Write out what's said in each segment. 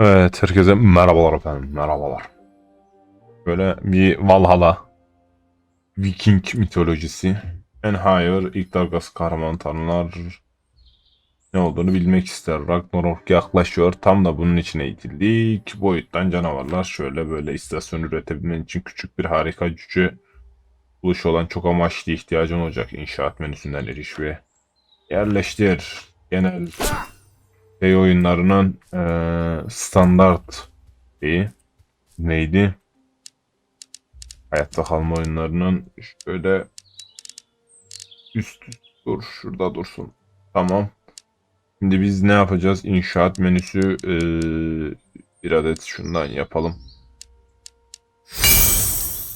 Evet, herkese merhabalar efendim, merhabalar. Böyle bir Valhalla, Viking mitolojisi, Enhayır, ilk dalgası kahraman tanrılar ne olduğunu bilmek ister. Ragnarok yaklaşıyor, tam da bunun için eğitildik. Boyuttan canavarlar şöyle böyle istasyon üretebilmen için küçük bir harika gücü buluş olan çok amaçlı ihtiyacın olacak inşaat menüsünden eriş ve yerleştir. Genel şey oyunlarının eee, standart şeyi neydi? Hayatta kalma oyunlarının şöyle üst dur şurada dursun. Tamam. Şimdi biz ne yapacağız? İnşaat menüsü eee, bir adet şundan yapalım.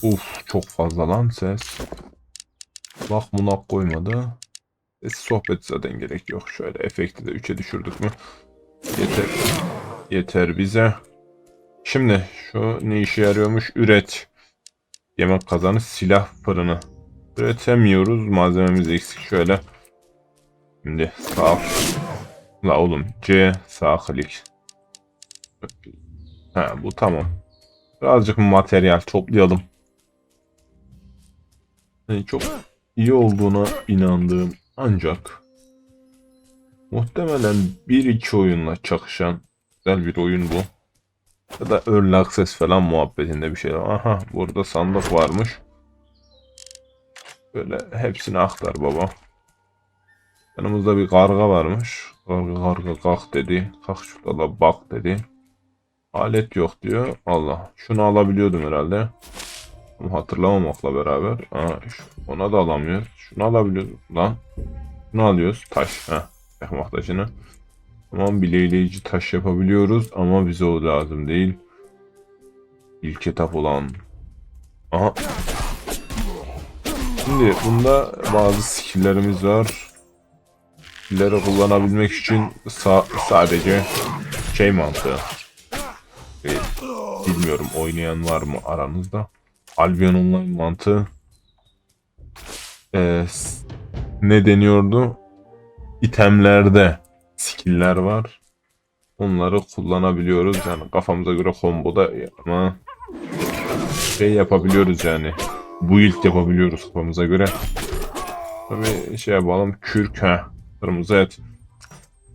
Uf çok fazla lan ses. Bak munak koymadı. Ses sohbet zaten gerek yok. Şöyle efekti de 3'e düşürdük mü? Yeter. Yeter bize. Şimdi şu ne işe yarıyormuş? Üret. Yemek kazanı silah fırını. Üretemiyoruz. Malzememiz eksik. Şöyle. Şimdi sağ. La oğlum. C sağ klik. Ha bu tamam. Birazcık materyal toplayalım. Yani çok iyi olduğuna inandığım ancak muhtemelen bir iki oyunla çakışan güzel bir oyun bu. Ya da Early Access falan muhabbetinde bir şey. Aha burada sandık varmış. Böyle hepsini aktar baba. Yanımızda bir karga varmış. Karga karga kalk dedi. Kalk şurada da bak dedi. Alet yok diyor. Allah. Şunu alabiliyordum herhalde. Ama hatırlamamakla beraber. Şu- ona da alamıyoruz. Şunu alabiliyoruz lan. Şunu alıyoruz. Taş. Heh. Yakmak. Tamam bileyleyici taş yapabiliyoruz ama bize o lazım değil. İlk etap olan. Aha. Şimdi bunda bazı skill'lerimiz var. Skill'leri kullanabilmek için sa- sadece şey mantığı. Ee, bilmiyorum oynayan var mı aranızda? Albion Online mantığı. S- ne deniyordu? itemlerde skill'ler var. Onları kullanabiliyoruz. Yani kafamıza göre combo'da ama şey yapabiliyoruz yani. Build yapabiliyoruz kafamıza göre. Tabii şey yapalım. Kürk ha. Kırmızı et.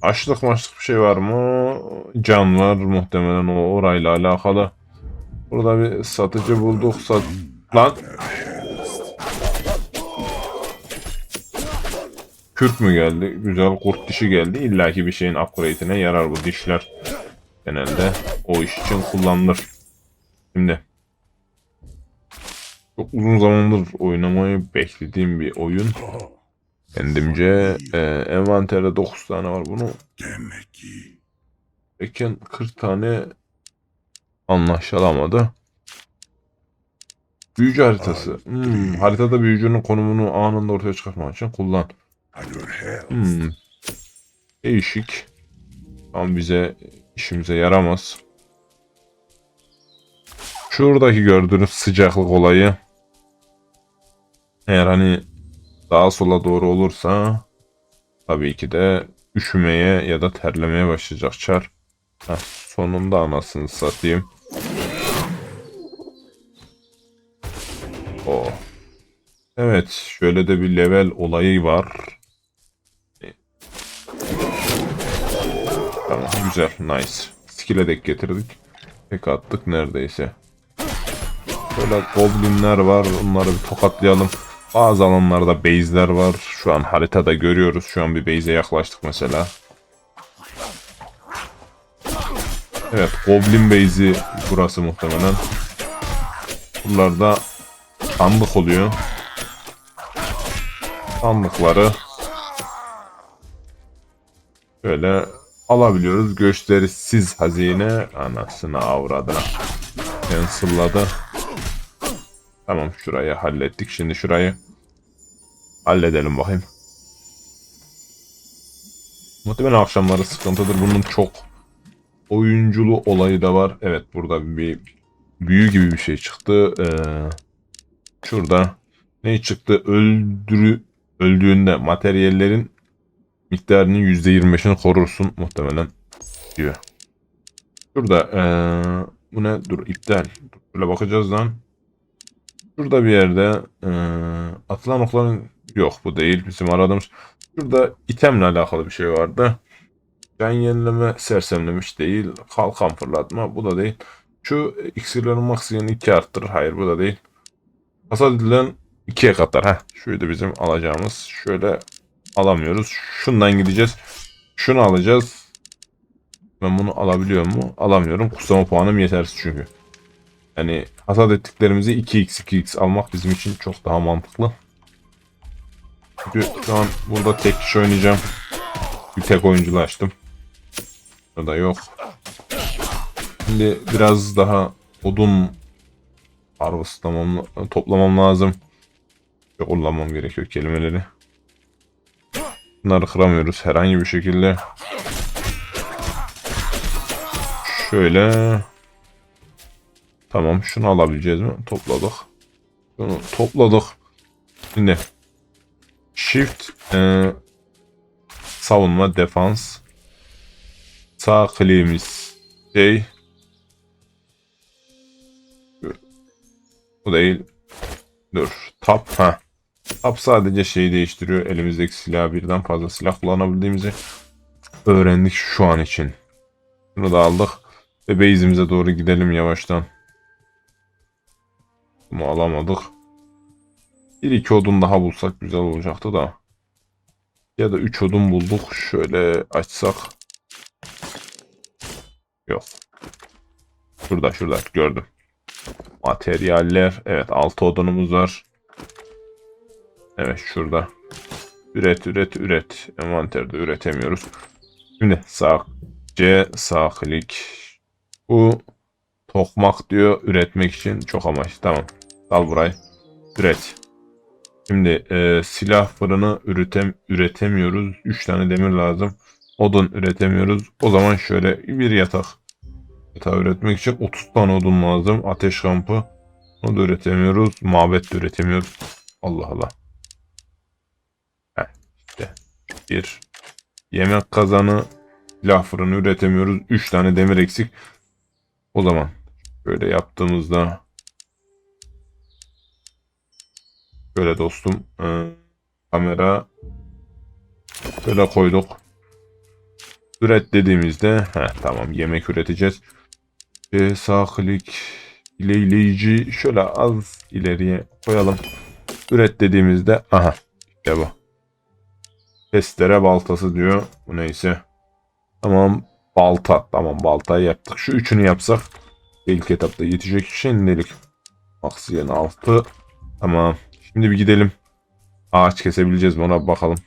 Açlık maçlık bir şey var mı? Can var muhtemelen o orayla alakalı. Burada bir satıcı bulduk. Sat Lan Kürk mü geldi? Güzel kurt dişi geldi. İlla ki bir şeyin upgrade'ine yarar bu dişler. Genelde o iş için kullanılır. Şimdi çok uzun zamandır oynamayı beklediğim bir oyun. Kendimce e, envanterde 9 tane var bunu. Demek ki Eken 40 tane anlaşılamadı. Büyücü haritası. Hmm, haritada büyücünün konumunu anında ortaya çıkartmak için kullan. Hmm. Değişik. Ama bize işimize yaramaz. Şuradaki gördüğünüz sıcaklık olayı eğer hani sağa sola doğru olursa tabii ki de üşümeye ya da terlemeye başlayacak çar. Heh, sonunda anasını satayım. O. Evet, şöyle de bir level olayı var. Tamam güzel nice. Skill'e dek getirdik. Tek attık neredeyse. Böyle goblinler var. Onları bir tokatlayalım. Bazı alanlarda base'ler var. Şu an haritada görüyoruz. Şu an bir base'e yaklaştık mesela. Evet goblin base'i burası muhtemelen. Buralarda sandık oluyor. Sandıkları Şöyle alabiliyoruz. Gösterisiz hazine. Anasını avradına. Cancel'ladı. Tamam şurayı hallettik. Şimdi şurayı halledelim bakayım. Muhtemelen akşamları sıkıntıdır. Bunun çok oyunculu olayı da var. Evet burada bir büyü gibi bir şey çıktı. Ee, şurada ne çıktı? Öldürü öldüğünde materyallerin miktarının %25'ini korursun muhtemelen diyor. Şurada eee bu ne? Dur iptal. Böyle bakacağız lan. Şurada bir yerde eee atılan okların yok bu değil bizim aradığımız. Şurada itemle alakalı bir şey vardı. Can yenileme sersemlemiş değil. Kalkan fırlatma bu da değil. Şu iksirlerin maksimum 2 arttırır. Hayır bu da değil. Hasat edilen 2'ye kadar. Heh, şuydu bizim alacağımız. Şöyle alamıyoruz. Şundan gideceğiz. Şunu alacağız. Ben bunu alabiliyor mu? Alamıyorum. Kutsama puanım yetersiz çünkü. Yani hasat ettiklerimizi 2x 2x almak bizim için çok daha mantıklı. Çünkü şu an burada tek kişi oynayacağım. Bir tek oyunculu açtım. Burada yok. Şimdi biraz daha odun harvestlamam, toplamam lazım. Ve kullanmam gerekiyor kelimeleri. Bunları kıramıyoruz herhangi bir şekilde. Şöyle. Tamam şunu alabileceğiz mi? Topladık. Şunu topladık. Şimdi Shift e, savunma defans sağ kliğimiz şey bu değil. Dur. Tap ha. Tap sadece şeyi değiştiriyor. Elimizdeki silah birden fazla silah kullanabildiğimizi öğrendik şu an için. Bunu da aldık ve base'imize doğru gidelim yavaştan. Bunu alamadık. Bir iki odun daha bulsak güzel olacaktı da. Ya da 3 odun bulduk. Şöyle açsak. Yok. Şurada şurada. Gördüm. Materyaller. Evet 6 odunumuz var. Evet şurada. Üret üret üret. Envanterde üretemiyoruz. Şimdi sağ C sağ klik. Bu tokmak diyor üretmek için çok amaç. Tamam. Al burayı. Üret. Şimdi e, silah fırını üretem üretemiyoruz. 3 tane demir lazım. Odun üretemiyoruz. O zaman şöyle bir yatak. Yatağı üretmek için 30 tane odun lazım. Ateş kampı. Onu da üretemiyoruz. Mabet de üretemiyoruz. Allah Allah. Heh, işte. Bir. Yemek kazanı. Silah fırını üretemiyoruz. 3 tane demir eksik. O zaman böyle yaptığımızda böyle dostum e, kamera böyle koyduk. Üret dediğimizde heh, tamam yemek üreteceğiz. Ve sağ klik ileyleyici şöyle az ileriye koyalım. Üret dediğimizde aha işte bu. Testere baltası diyor. Bu neyse. Tamam balta. Tamam baltayı yaptık. Şu üçünü yapsak ilk etapta yetecek şimdilik. Aksiyen altı. Tamam. Şimdi bir gidelim. Ağaç kesebileceğiz mi ona bakalım.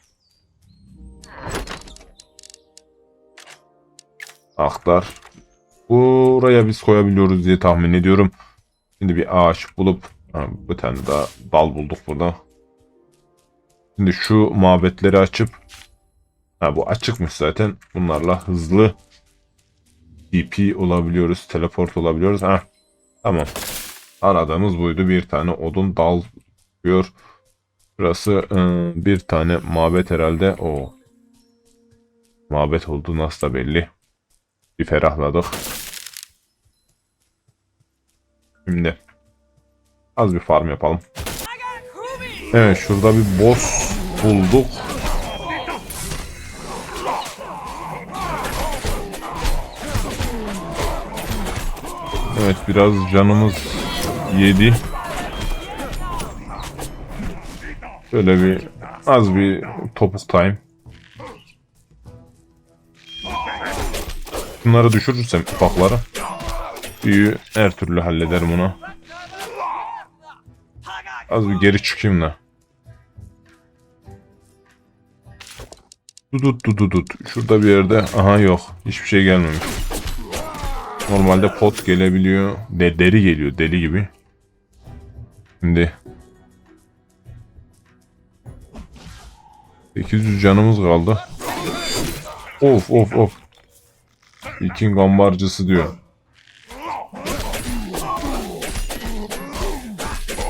Aktar. Buraya biz koyabiliyoruz diye tahmin ediyorum. Şimdi bir ağaç bulup bir tane daha dal bulduk burada. Şimdi şu mabetleri açıp ha, bu açıkmış zaten. Bunlarla hızlı TP olabiliyoruz. Teleport olabiliyoruz. Ha, tamam. Aradığımız buydu. Bir tane odun dal diyor. Burası ıı, bir tane mabet herhalde. O mabet oldu nasıl da belli. Bir ferahladık. Şimdi az bir farm yapalım. Evet şurada bir boss bulduk. Evet biraz canımız yedi. Şöyle bir az bir topuk time. Bunları düşürürsem ufakları büyüğü her türlü hallederim onu. Az bir geri çıkayım da. Dudut dudut. Şurada bir yerde. Aha yok. Hiçbir şey gelmemiş. Normalde pot gelebiliyor. De deri geliyor deli gibi. Şimdi 800 canımız kaldı. Of of of. Viking ambarcısı diyor.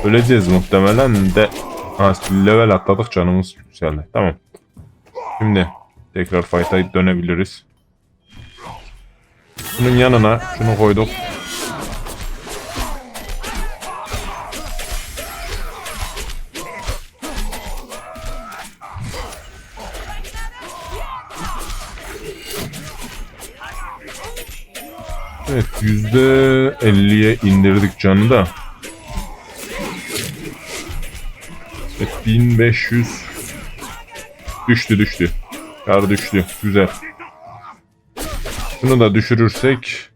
Öleceğiz muhtemelen de. Ha, level atladık canımız yükseldi. Tamam. Şimdi tekrar fight'a dönebiliriz. Şunun yanına şunu koyduk. Evet %50'ye indirdik canı da. Evet 1500 düştü düştü. Kar düştü. Güzel. Şunu da düşürürsek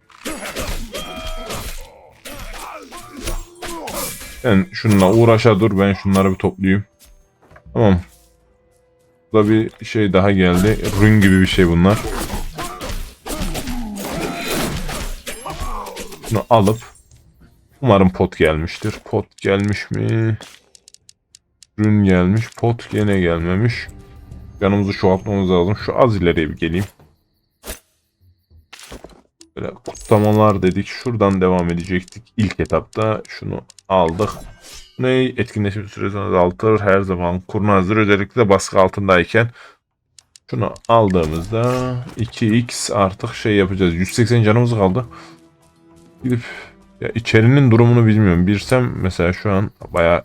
Sen şununla uğraşa dur ben şunları bir toplayayım. Tamam. Burada bir şey daha geldi. Rün gibi bir şey bunlar. Şunu alıp umarım pot gelmiştir. Pot gelmiş mi? Rün gelmiş. Pot gene gelmemiş. Canımızı çoğaltmamız lazım. Şu az ileriye bir geleyim. Böyle kutlamalar dedik. Şuradan devam edecektik. İlk etapta şunu aldık. Ne etkinleşme süresini azaltır. Her zaman kurnazdır. Özellikle baskı altındayken şunu aldığımızda 2x artık şey yapacağız. 180 canımız kaldı. Gidip ya içerinin durumunu bilmiyorum. Birsem mesela şu an bayağı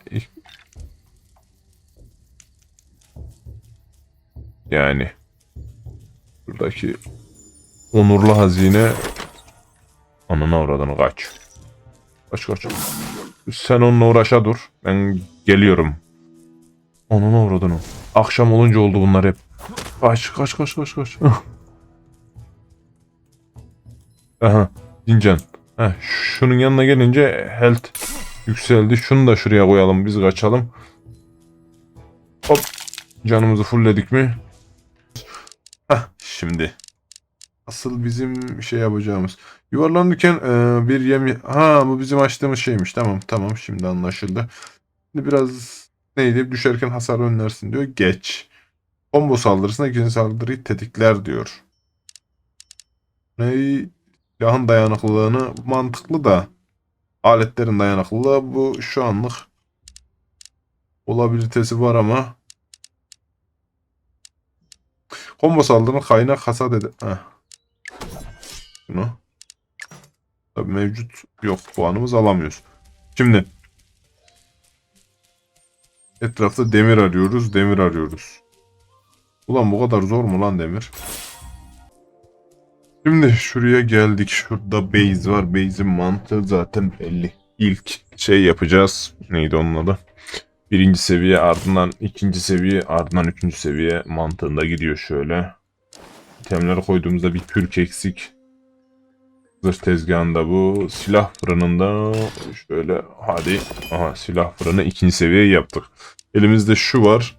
yani buradaki onurlu hazine anana uğradığını kaç. Kaç kaç. Sen onunla uğraşa dur. Ben geliyorum. Anana uğradığını. Akşam olunca oldu bunlar hep. Kaç kaç kaç kaç kaç. Aha. Dincan. Heh, şunun yanına gelince health yükseldi. Şunu da şuraya koyalım. Biz kaçalım. Hop. Canımızı fullledik mi? Heh, şimdi. Asıl bizim şey yapacağımız. Yuvarlanırken e, bir yem... Ha bu bizim açtığımız şeymiş. Tamam tamam şimdi anlaşıldı. Şimdi biraz neydi? Düşerken hasar önlersin diyor. Geç. Combo saldırısına ikinci saldırıyı tetikler diyor. Ne? Silahın dayanıklılığını mantıklı da aletlerin dayanıklılığı bu şu anlık olabilitesi var ama combo saldırının kaynak hasat ede... Heh. Bunu. Tabii mevcut yok puanımız alamıyoruz. Şimdi etrafta demir arıyoruz, demir arıyoruz. Ulan bu kadar zor mu lan demir? Şimdi şuraya geldik. Şurada base var. Base'in mantığı zaten belli. İlk şey yapacağız. Neydi onun adı? Birinci seviye ardından ikinci seviye ardından üçüncü seviye mantığında gidiyor şöyle. İtemleri koyduğumuzda bir kürk eksik. Zırh tezgahında bu. Silah fırınında şöyle hadi. Aha silah fırını ikinci seviye yaptık. Elimizde şu var.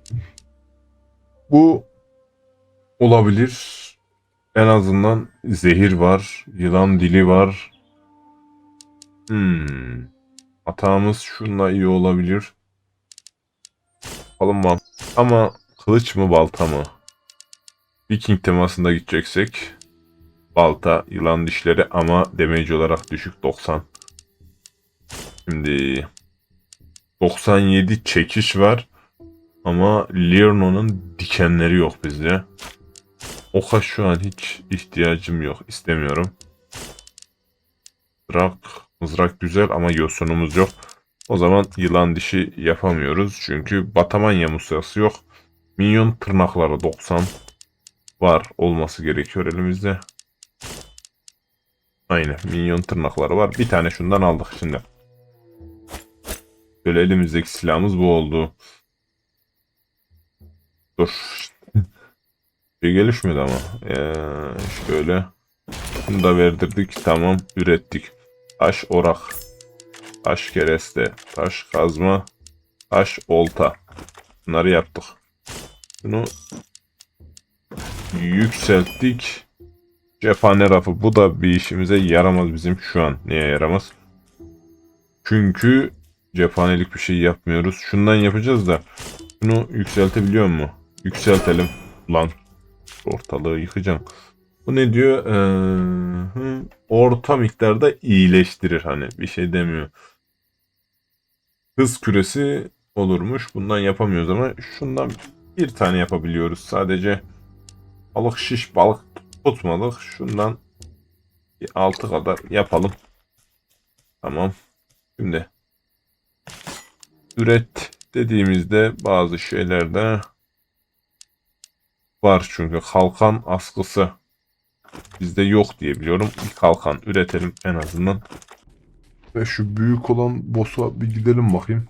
Bu olabilir. En azından zehir var. Yılan dili var. Hmm. Hatamız şunla iyi olabilir. Bakalım Ama kılıç mı balta mı? Viking temasında gideceksek balta, yılan dişleri ama damage olarak düşük 90. Şimdi 97 çekiş var ama Learno'nun dikenleri yok bizde. Oka şu an hiç ihtiyacım yok. istemiyorum. Mızrak, mızrak güzel ama yosunumuz yok. O zaman yılan dişi yapamıyoruz. Çünkü Batamanya musası yok. Minyon tırnakları 90 var olması gerekiyor elimizde. Aynen minyon tırnakları var. Bir tane şundan aldık şimdi. Böyle elimizdeki silahımız bu oldu. Dur. Bir gelişmedi ama. Ee, şöyle. Bunu da verdirdik. Tamam. Ürettik. Taş orak. Taş kereste. Taş kazma. Taş olta. Bunları yaptık. Bunu yükselttik. Cephane rafı. Bu da bir işimize yaramaz bizim şu an. Niye yaramaz? Çünkü cephanelik bir şey yapmıyoruz. Şundan yapacağız da. Bunu yükseltebiliyor mu? Yükseltelim. Lan. Ortalığı yıkacağım. Bu ne diyor? Ee, orta miktarda iyileştirir. Hani bir şey demiyor. Hız küresi olurmuş. Bundan yapamıyoruz ama şundan bir tane yapabiliyoruz. Sadece balık şiş balık tutmadık. Şundan Bir 6 kadar yapalım. Tamam. Şimdi üret dediğimizde bazı şeylerde var çünkü kalkan askısı bizde yok diye biliyorum. Bir kalkan üretelim en azından. Ve şu büyük olan boss'a bir gidelim bakayım.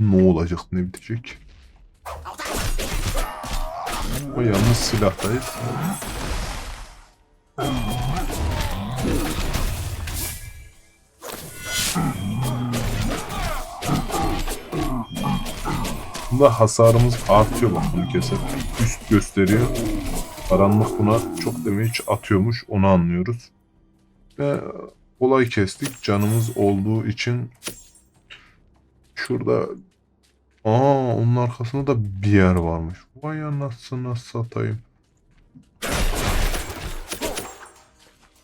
Ne olacak ne bitecek. O yalnız silahtayız. Bunda hasarımız artıyor bak bunu keser. Üst gösteriyor. Karanlık buna çok damage atıyormuş onu anlıyoruz. Ve olay kestik. Canımız olduğu için şurada Aa onun arkasında da bir yer varmış. Vay anasını satayım.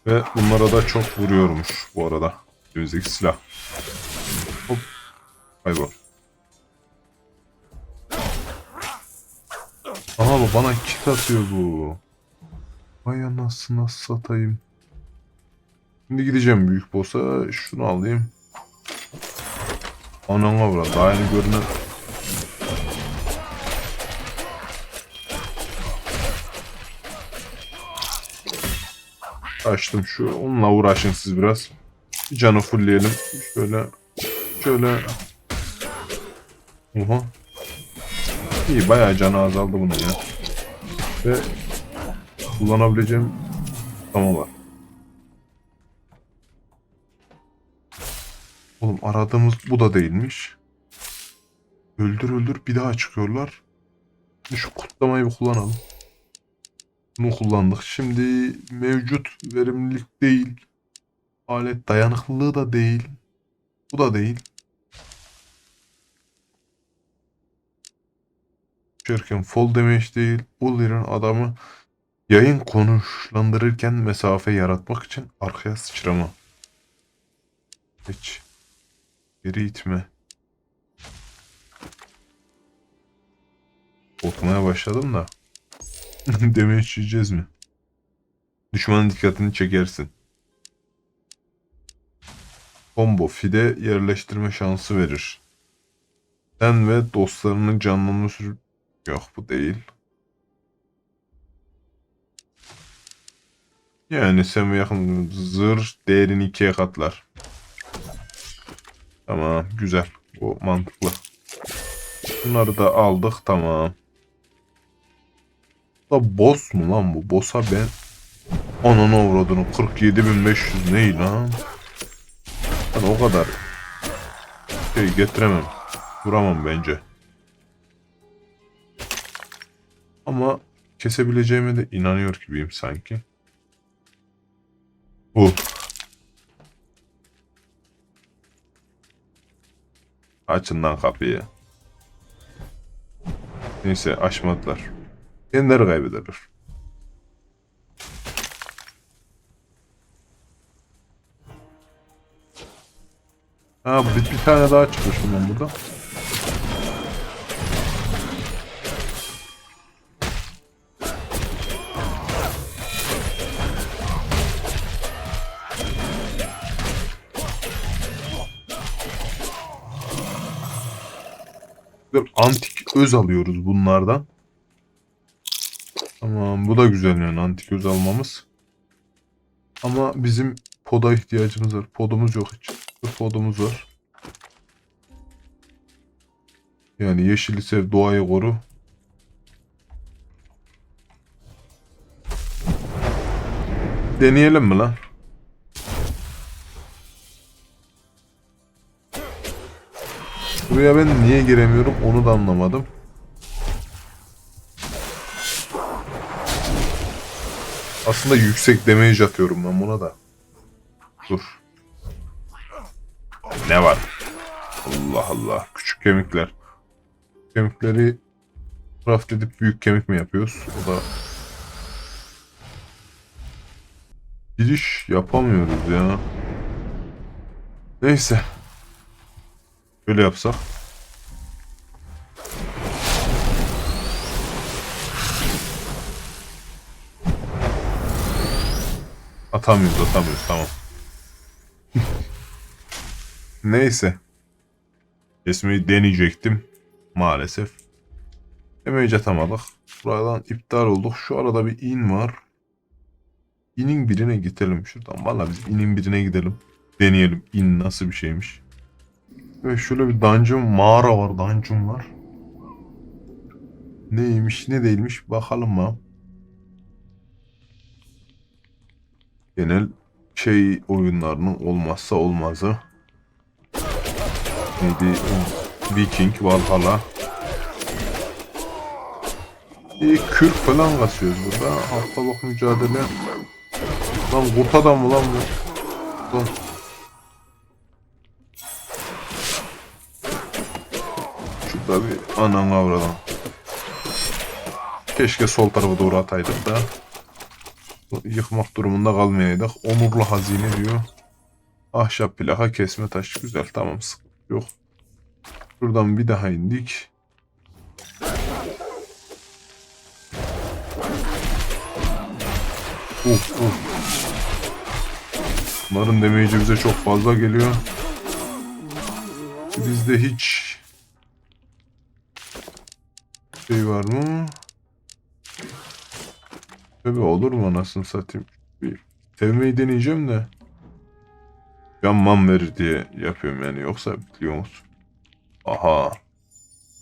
Ve bunlara da çok vuruyormuş bu arada. Önümüzdeki silah. Hop. Kaybol. Bu bana kit atıyor bu. Vay anasını satayım. Şimdi gideceğim büyük boss'a. Şunu alayım. Anana vura. Daha yeni görünen Açtım şu. Onunla uğraşın siz biraz. Bir canı fullleyelim. Şöyle. Şöyle. Oha. İyi bayağı canı azaldı bunun ya. Ve kullanabileceğim tamam var. Oğlum aradığımız bu da değilmiş. Öldür öldür bir daha çıkıyorlar. Şu kutlamayı bir kullanalım. Bunu kullandık. Şimdi mevcut verimlilik değil. Alet dayanıklılığı da değil. Bu da değil. Şirken fall damage değil. Uller'ın adamı yayın konuşlandırırken mesafe yaratmak için arkaya sıçrama. Hiç. Geri itme. Korkmaya başladım da. Demeye çizeceğiz mi? Düşmanın dikkatini çekersin. Combo fide yerleştirme şansı verir. Sen ve dostlarının canlanma sür... Yok bu değil. Yani sen yakın zırh değerini ikiye katlar. Tamam güzel. Bu mantıklı. Bunları da aldık tamam. Da boss mu lan bu? Boss'a ben Ananı avradını 47500 ne lan? Ben o kadar şey getiremem. Vuramam bence. Ama kesebileceğime de inanıyor gibiyim sanki. Bu. Açın lan kapıyı. Neyse açmadılar. Kendileri kaybederler. Ha bir, bir tane daha çıkmış bundan burada. Antik öz alıyoruz bunlardan. Tamam bu da güzel yani antik öz almamız. Ama bizim poda ihtiyacımız var. Podumuz yok hiç. Bir podumuz var. Yani yeşili sev doğayı koru. Deneyelim mi lan? Buraya ben niye giremiyorum onu da anlamadım. Aslında yüksek damage atıyorum ben buna da. Dur. Ne var? Allah Allah. Küçük kemikler. Kemikleri craft edip büyük kemik mi yapıyoruz? O da giriş yapamıyoruz ya. Neyse. Böyle yapsak. Atamıyoruz atamıyoruz tamam. Neyse. Kesmeyi deneyecektim. Maalesef. Demeyece atamadık. Buradan iptal olduk. Şu arada bir in var. İnin birine gidelim şuradan. Valla biz inin birine gidelim. Deneyelim in nasıl bir şeymiş. Ve şöyle bir dungeon mağara var. Dungeon var. Neymiş ne değilmiş bakalım mı? Genel şey oyunlarının olmazsa olmazı. Neydi? Viking, Valhalla. Bir kürk falan kasıyoruz burada. Haftalık mücadele. Lan kurt adam mı lan bu? Lan. Bir anan avradan. Keşke sol tarafa doğru ataydık da. Yıkmak durumunda kalmayaydık. Onurlu hazine diyor. Ahşap plaka kesme taş. Güzel tamam sıkıntı yok. Şuradan bir daha indik. Uf uf. Bunların demeyici bize çok fazla geliyor. Bizde hiç şey var mı? Tabi olur mu anasını satayım. Bir sevmeyi deneyeceğim de. Yanmam verir diye yapıyorum yani yoksa biliyor musun? Aha.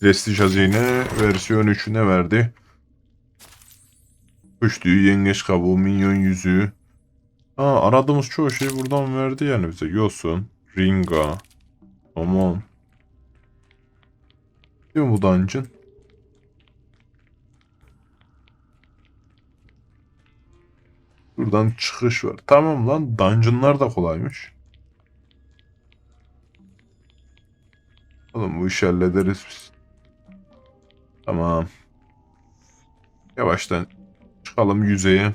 Prestij hazine versiyon 3 ne verdi? Kuş tüyü, yengeç kabuğu, minyon yüzüğü. Ha aradığımız çoğu şey buradan verdi yani bize. Yosun, Ringa. Aman. Diyor mu bu dungeon? Buradan çıkış var. Tamam lan dungeonlar da kolaymış. Oğlum bu işi hallederiz biz. Tamam. Yavaştan çıkalım yüzeye.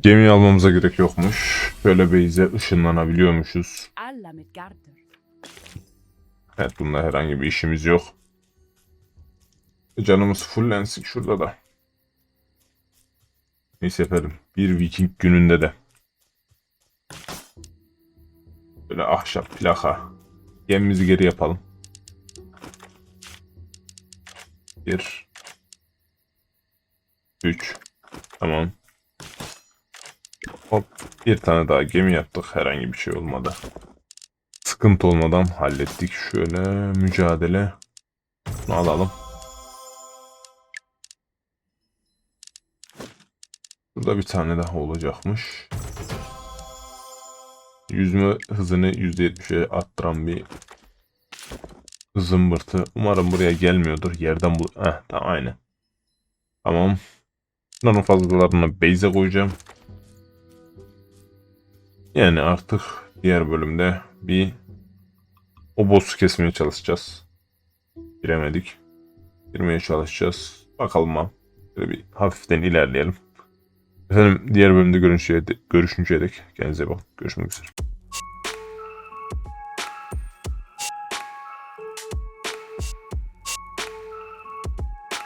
Gemi almamıza gerek yokmuş. Böyle beyze ışınlanabiliyormuşuz. Evet bunda herhangi bir işimiz yok. Canımız fullensin şurada da. Neyse efendim. Bir Viking gününde de. Böyle ahşap plaka. Gemimizi geri yapalım. Bir. Üç. Tamam. Hop. Bir tane daha gemi yaptık. Herhangi bir şey olmadı. Sıkıntı olmadan hallettik. Şöyle mücadele. Bunu alalım. Burada bir tane daha olacakmış. Yüzme hızını %70'e arttıran bir zımbırtı. Umarım buraya gelmiyordur. Yerden bu... Heh tamam aynı. Tamam. Bunların fazlalarını base'e koyacağım. Yani artık diğer bölümde bir o boss'u kesmeye çalışacağız. Giremedik. Girmeye çalışacağız. Bakalım ha. Böyle bir hafiften ilerleyelim. Efendim diğer bölümde görüşünceye, görüşünceye dek kendinize bakın. Görüşmek üzere.